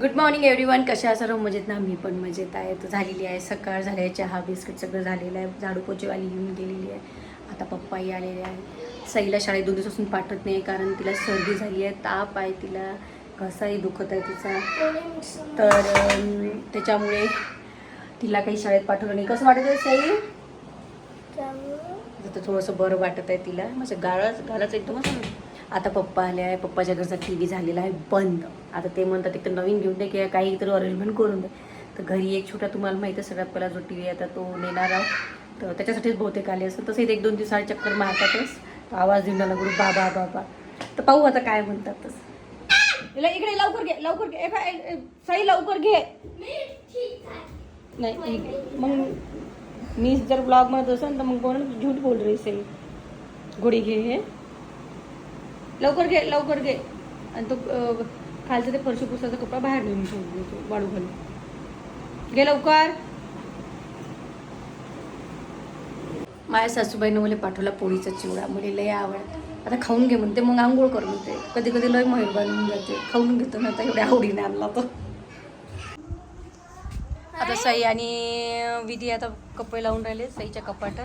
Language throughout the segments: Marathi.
गुड मॉर्निंग एव्हरी वन कशा सर्व मजेत ना? मी पण मजेत आहे. तर झालेली आहे. सकाळ झाली आहे. चहा बिस्किट सगळं झालेलं आहे. झाडू पोचेवाली येऊन गेलेली आहे. आता पप्पाही आलेले आहे. सईला शाळेत दोन दिवसापासून पाठवत नाही कारण तिला सर्दी झाली आहे. ताप आहे तिला. घसाही दुखत आहे तिचा. तर त्याच्यामुळे तिला काही शाळेत पाठवलं नाही. कसं वाटत आहे सई आता थोडंसं बरं वाटत आहे तिला. म्हणजे गाळाच गालाच एकदमच आता पप्पा आले आहे पप्पाच्या घरचा टी व्ही झालेला आहे बंद. आता ते म्हणतात एक तर नवीन घेऊन दे किंवा काही तर अरेंजमेंट करून दे. तर घरी एक छोटा तुम्हाला माहिती आहे सगळ्यात पहिला जो टी व्ही आता तो नेणार आहोत. तर त्याच्यासाठीच बहुतेक आले असेल तसंच एक दोन दिवसाआड चक्कर मारतातच. आवाज देऊन लागलो बाबा बाबा. तर पाहू आता काय म्हणतातच इकडे लवकर घे लवकर घे. सई साई लवकर घे. नाही मग मी जर ब्लॉगमध्ये असेल तर मग कोण झूट बोल रही सई. घोडी घे हे. लवकर घे लवकर घे. आणि तो खालचा ते फरशी पुसाचा कपडा बाहेर नेऊन ठेवून वाळू घालून. घे लवकर. माझ्या सासूबाईनं मला पाठवला पोळीचा चिवडा. मला लय आवडत आता खाऊन घे म्हणते मग आंघोळ कर म्हणते. कधी कधी लय मयूर होऊन जाते. खाऊन घेतो ना आता एवढ्या आवडीने आणला तो. आता सई आणि विधी आता कपडे लावून राहिले सईच्या कपाट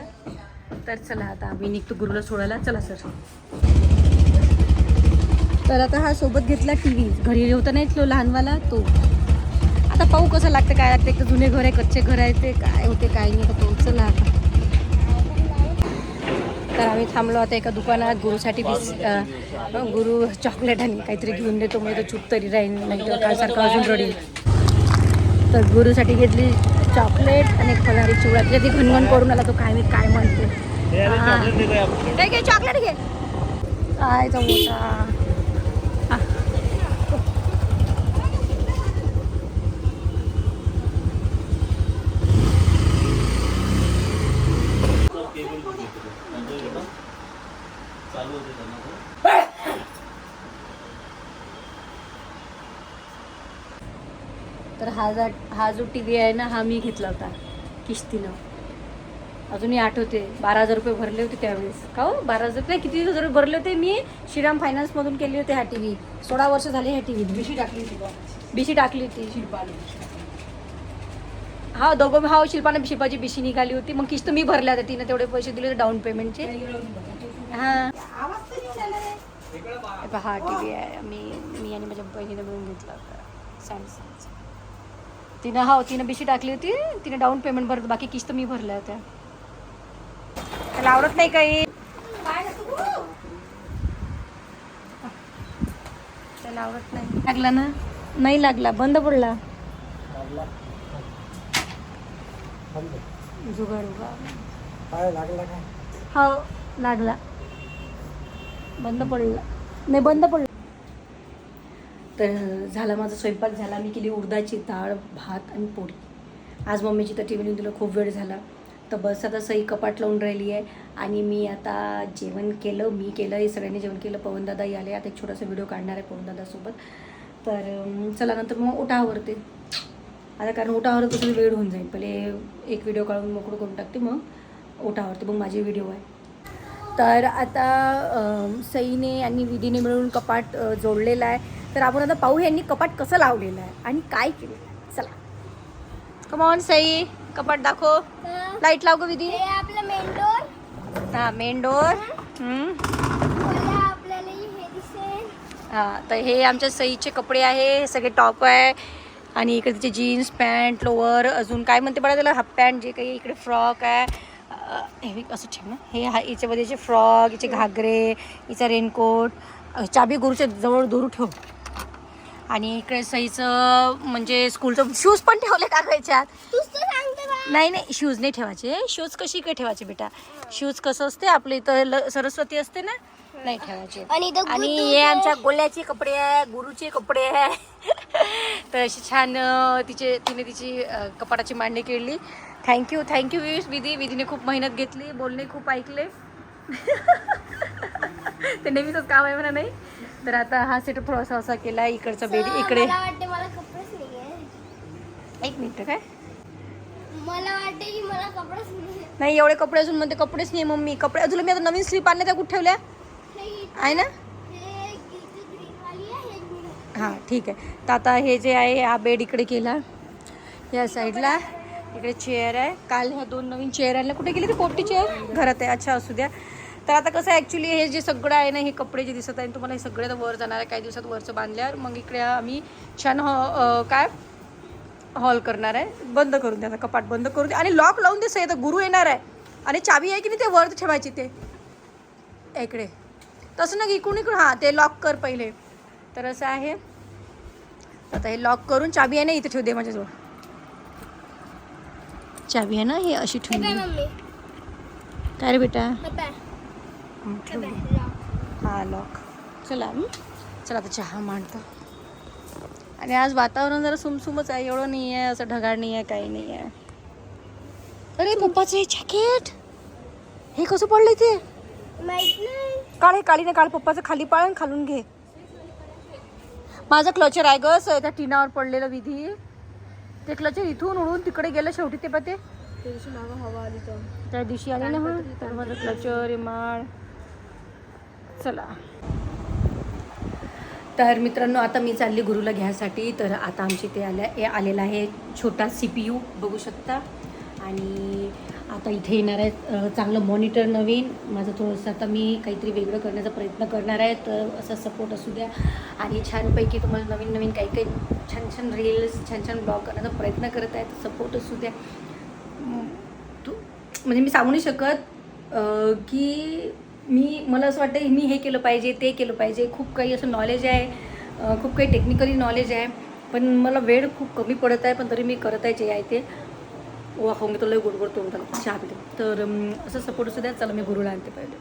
तर चला आता आम्ही निघतो गुरुला सोडायला. चला सर. तर आता हा सोबत घेतला टी व्ही घरी होता नाही तो लहानवाला तो. आता पाहू कसं लागतं काय लागतं. एक तर जुने घर आहे कच्चे घर आहे ते काय होते काय नाही आता पाहू. चला आता. तर आम्ही थांबलो आता एका दुकानात. गुरुसाठी बिस गुरु चॉकलेट आणि काहीतरी घेऊन देतो. म्हणजे तो चूप तरी राहील. नाही तर कालसारखं अजून रडेल. तर गुरुसाठी घेतली चॉकलेट आणि फलारी चिवडा. त्याच्या ती घनघन करून आला तो. काय मी काय म्हणते. हा. घे घे चॉकलेट घे. काय तो मोठा हा. तर हा जा हा जो टी व्ही आहे ना हा मी घेतला होता किश्तीनं. अजूनही आठवते. बारा हजार रुपये भरले होते त्यावेळेस. का हो? बारा हजार रुपये? किती हजार रुपये भरले होते मी? श्रीराम फायनान्समधून केले होते हा टी व्ही सोळा वर्ष झाले ह्या टी व्ही बिशी टाकली होती. बिशी टाकली होती. शिल्पाने. हा दोघं हा शिल्पाने शिल्पाची बिशी निघाली होती. मग किस्त मी भरल्या होत्या. तिने तेवढे पैसे दिले होते डाऊन पेमेंटचे हा आवाज तरी नाही आला रे. हे। हा। टी व्ही आहे मी मी आणि माझ्या बहिणीने मिळून घेतला होता सॅमसंगचा तिनं हो तिनं बिशी टाकली होती तिने डाऊन पेमेंट भरत बाकी किस्त मी भरल्या होत्या त्याला आवडत नाही काही त्याला आवडत नाही। लागला ना? नाही लागला। बंद पडला? जुगाड उगा हो लागला। बंद पडलं. नाही बंद पडलं. तर झाला माझा स्वयंपाक झाला. मी केली उडदाची डाळ भात आणि पोळी. आज मम्मीची तर टी व्ही दिलं खूप वेळ झाला. तर बस आता सई कपाट लावून राहिली आहे. आणि मी आता जेवण केलं मी केलं हे सगळ्यांनी जेवण केलं. पवनदादाही आले आता एक छोटासा व्हिडिओ काढणार आहे पवनदादासोबत. तर चला नंतर मग ओटा आवरते आता कारण ओटावर कसं वेळ होऊन जाईल. पहिले एक व्हिडिओ काढून मोकळं करून टाकते मग. ओटावरती मग माझे व्हिडिओ आहे. तर आता सईने आणि विधीने मिळून कपाट जोडलेलं आहे. तर आपण आता पाहू यांनी कपाट कसं लावलेलं आहे आणि काय केलेलं आहे. चला. Come on Sai. कपाट दाखव. लाइट लाव ग विधी. हे आपलं मेन डोर हा मेन डोर आपल्याला हे हा तर हे आमच्या सईचे कपडे आहे. हे सगळे टॉप आहे. आणि इकडे तिचे जीन्स पॅन्ट लोअर अजून काय म्हणते बघा त्याला? हाफ पॅन्ट जे काही इकडे फ्रॉक आहे. हे असं ठेव ना? हे हा हिच्यामध्ये हिचे फ्रॉक हिचे घागरे हिचा रेनकोट चाबी गुरुच्या जवळ दूर ठेव. आणि इकडे सईचं म्हणजे स्कूलचं शूज पण ठेवले का ग याच्यात. तूच तर सांगते बा नाही नाही शूज नाही ठेवायचे. शूज कशी काय ठेवायचे बेटा? शूज कसं असते आपल्या इथं सरस्वती असते ना? नाही ठेवायचे. आणि हे. आमच्या गोल्याचे कपडे आहे गुरुचे कपडे आहे. तर अशी छान तिचे तिने तिची कपाटाची मांडणी केली. थँक्यू थँक्यू विधी विधीने खूप मेहनत घेतली बोलणे खूप ऐकले. ते नेहमीच काम आहे म्हणा नाही? तर आता हा सेट थोडासा असा केला इकडचा बेड इकडे. एक मिनिट काय? मला वाटते की मला कपडेच नाही एवढे कपडे असून म्हणते कपडेच नाही मम्मी. कपडे तुला मी आता नवीन स्लीप आणल्या त्या कुठे ठेवल्या? हे आहे ना? हां ठीक आहे. तर आता हे जे आहे हा बेड इकडे केला. या साईडला इकडे चेअर आहे. काल ह्या दोन नवीन चेअर आणल्या. कुठे गेली ती? पोपटी चेअर घरात आहे. अच्छा असू द्या. तर आता कसं ॲक्च्युली हे जे सगळं आहे ना हे कपडे जे दिसत आहे तुम्हाला हे सगळे तर वर जाणार आहे. काही दिवसात वरचं बांधल्यावर मग इकडे आम्ही छान हॉ काय? हॉल करणार आहे. बंद करून द्या आता कपाट बंद करून द्या. आणि लॉक लावून दे तर गुरु येणार आहे. आणि चावी आहे की नाही ते वर ठेवायची ते? इकडे. तसं ना इकडून इकडून. हां ते लॉक कर पहिले. तर असं आहे. आता हे लॉक करून चावी आहे ना इथे ठेवू दे माझ्याजवळ. चावी आहे ना हे अशी हे. मम्मी? काय रे बेटा? हे. लॉक. चला? चला आता चहा मांडतो. आणि आज वातावरण जरा सुमसुमच आहे एवढं नाही आहे असं ढगाळ नाही आहे काही नाही आहे. अरे पप्पाचं हे जॅकेट हे कसं पडलं ते? काढ हे काढी ना काढ पप्पाचं खाली पाळ खालून घे. माझं क्लचर आहे ग स- त्या टिनावर पडलेलं विधी. ते क्लचर इथून उडून तिकडे गेलं शेवटी ते पा ते त्या दिवशी आले ना तर माझं क्लचर रिमाळ. चला. तर मित्रांनो आता मी चालली गुरुला घ्यायसाठी तर आता आमची ते आल्या आलेला आहे छोटा सी पी यू बघू शकता. आणि आता इथे येणार आहे चांगलं मॉनिटर नवीन. माझं थोडंसं आता मी काहीतरी वेगळं करण्याचा प्रयत्न करणार आहे तर असा सपोर्ट असू द्या. आणि छानपैकी तुम्हाला नवीन नवीन काही काही छान छान रील्स छान छान ब्लॉग करण्याचा प्रयत्न करत आहे तर सपोर्ट असू द्या. तू म्हणजे मी सांगू नाही शकत की मी मला असं वाटतं मी हे केलं पाहिजे ते केलं पाहिजे. खूप काही असं नॉलेज आहे खूप काही टेक्निकली नॉलेज आहे पण मला वेळ खूप कमी पडत आहे पण तरी मी करत आहे जे आहे ते. वा खाऊन घेतो लय गोड गोड तोंड चहा तर असं सपोर्ट असू द्या चला मी गुरुला आणते पहिले.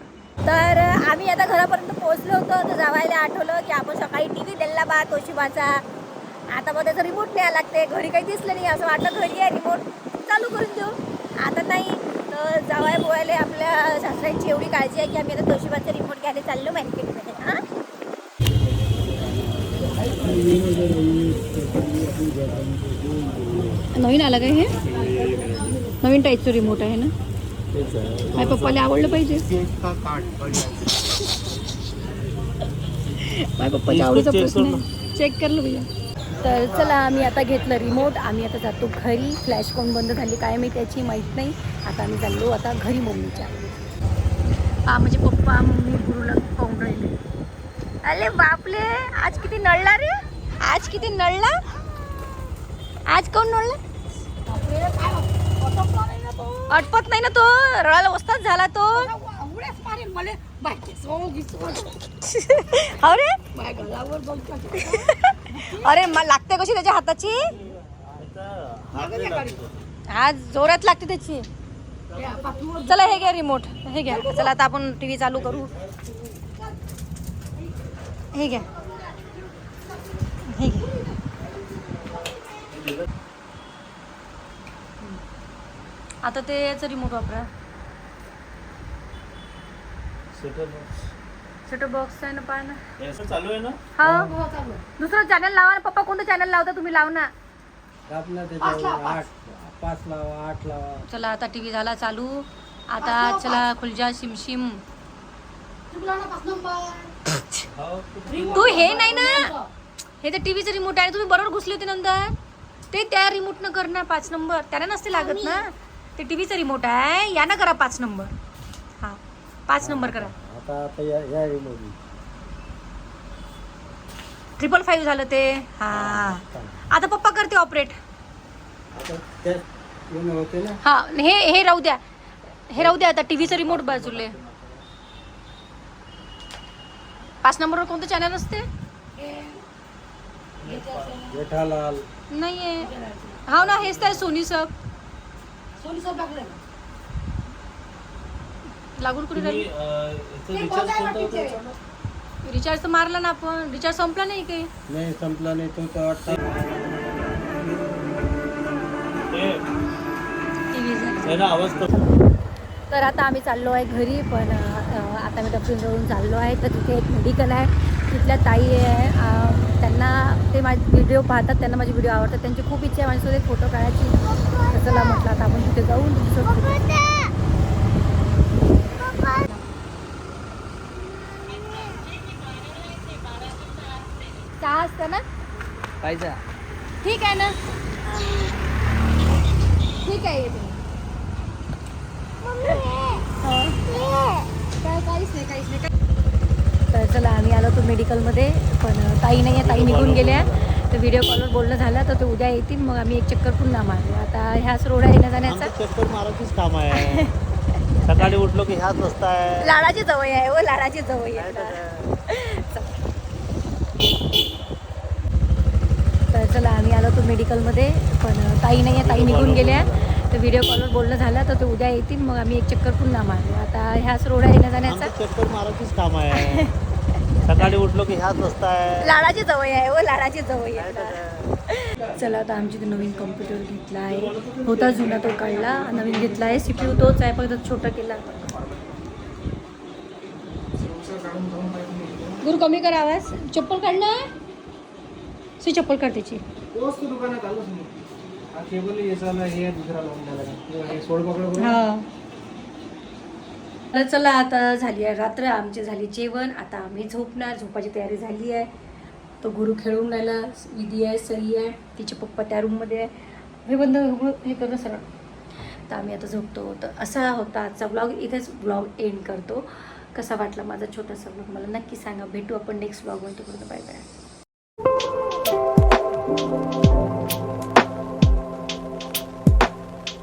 तर आम्ही आता घरापर्यंत पोहोचलो होतो तर जावायला आठवलं की आपण सकाळी टी व्ही दिला बा तोशिबाचा. आता मग त्याचा रिमोट न्यायला लागते घरी काही दिसलं नाही असं वाटलं घरी आहे रिमोट चालू करून देऊ. आता नाही तर जावाय बोवायला आपल्या सासऱ्यांची एवढी काळजी आहे की आम्ही आता तोशिबाचा रिमोट घ्यायला चाललो मार्केटमध्ये हां? नवीन आलं काय हे? नवीन टाईपचं रिमोट आहे ना? माझ्या पप्पाला आवडलं पाहिजे. माझ्या पप्पाच्या आवडीचा प्रश्न चेक करलं भैया. तर चला आम्ही आता घेतलं रिमोट आम्ही आता जातो घरी. फ्लॅश कोण बंद झाली काय मी त्याची माहीत नाही. आता आम्ही चाललो आता घरी मम्मीच्या. हा म्हणजे पप्पा मम्मी गुरुला पाहून राहिले. अरे बापले आज किती नळला रे? आज किती नळला? आज कोण नोडला अटपत नाही ना तो. रळाला वस्ताच झाला तो. अरे बाय अरे मला लागते कशी त्याच्या हाताची? आज जोरात लागते त्याची. चला हे घ्या रिमोट हे घ्या. चला आता आपण टी व्ही चालू करू. हे घ्या हे घ्या आता ते याचं रिमोट वापरा. सेटअप बॉक्स आहे ना पाहा ना. चालू आहे ना? हा. दुसरं चॅनल लावा ना पप्पा कोणतं चॅनल लावता तुम्ही लाव ना. आपला त्याच्यावर आठ पाच. लावा आठ लावा. चला आता टी व्ही झाला चालू. आता चला खुलजा शिमशिम. तू हे नाही ना. हे तर टीव्हीचं रिमोट आहे तुम्ही बरोबर घुसले होते नंतर. ते त्या रिमोट न कर ना पाच नंबर त्याला नसते लागत ना. ते टीव्हीचं रिमोट आहे. या ना करा पाच नंबर हा. पाच नंबर करा. आता आता या या रिमोट ट्रिपल फाईव्ह झालं ते. हा. आता पप्पा करते ऑपरेट आता त्या येणं होते ना. हा. हे हे राहू द्या. हे राहू द्या आता टीव्हीचं रिमोट बाजूले. पाच नंबरवर कोणतं चॅनल असते? जेठालाल. नाहीये. हा ना हेच तर सोनी सब लागून कुठे तुम्ही राहिली? अं, याचं रिचार्ज तर मारला ना आपण. रिचार्ज संपला नाही काही? नाही संपला नाही. तो तर वाटतं आहे तर आता आम्ही चाललो आहे घरी पण आता मी डफरीन रोडून चाललो आहे. तर तिथे एक मेडिकल आहे. तिथल्या ताई आहे त्यांना ते माझे व्हिडिओ पाहतात त्यांना माझे व्हिडिओ आवडतात. त्यांची खूप इच्छा आहे माझ्यासोबत एक फोटो काढायची. चला म्हटलं आता आपण तिथे जाऊन सहा असतं ना? पाहिजे. ठीक आहे ना? ठीक आहे काय काहीच नाही काहीच नाही तर चला आम्ही आलो होतो मेडिकलमध्ये पण ताई नाही आहे ताई निघून गेल्या. तर व्हिडिओ कॉलवर बोलणं झालं तर ते उद्या येतील मग आम्ही एक चक्कर पुन्हा मारले आता ह्याच रोड येण्या जाण्याचा. चक्कर मारायचीच काम आहे. सकाळी उठलो की ह्याच रस्ता आहे लाडाची जवळ आहे. ओ लाडाची जवळ आहे. तर चला आम्ही आलो होतो मेडिकलमध्ये पण ताई नाही आहे ताई निघून गेल्या. तर व्हिडिओ कॉलवर बोलणं झालं तर ते उद्या येतील मग आम्ही एक चक्कर पुन्हा मारले आता ह्याच रोड येण्या जाण्याचा. चक्कर मारायचीच काम आहे. सकाळी उठलो की ह्याच रस्ता आहे लाडाची जवळ आहे ओ लाडाची जवळ आहे. चला आता आमची नवीन कम्प्युटर घेतला आहे. होता जुना तो काढला नवीन घेतला आहे. सी पी यू तोच आहे फक्त छोटा केला. गुरु कमी कर आवाज. चप्पल काढ ना. सी चप्पल काढ त्याची. हा केबल याचा हे दुसरा लावून झाला का? हे सोड पकड करून हा तर चला आता झाली आहे रात्र आमची झाली जेवण आता आम्ही झोपणार झोपाची तयारी झाली आहे. तो गुरु खेळून राहिला विधी आहे सई आहे तिचे पप्पा त्या रूममध्ये आहे. हे बंद हे करणं सरळ. तर आम्ही आता झोपतो. तर असा होता आजचा ब्लॉग इथेच ब्लॉग एंड करतो. कसा वाटला माझा छोटासा ब्लॉग मला नक्की सांगा. भेटू आपण नेक्स्ट ब्लॉगमध्ये तोपर्यंत बाय बाय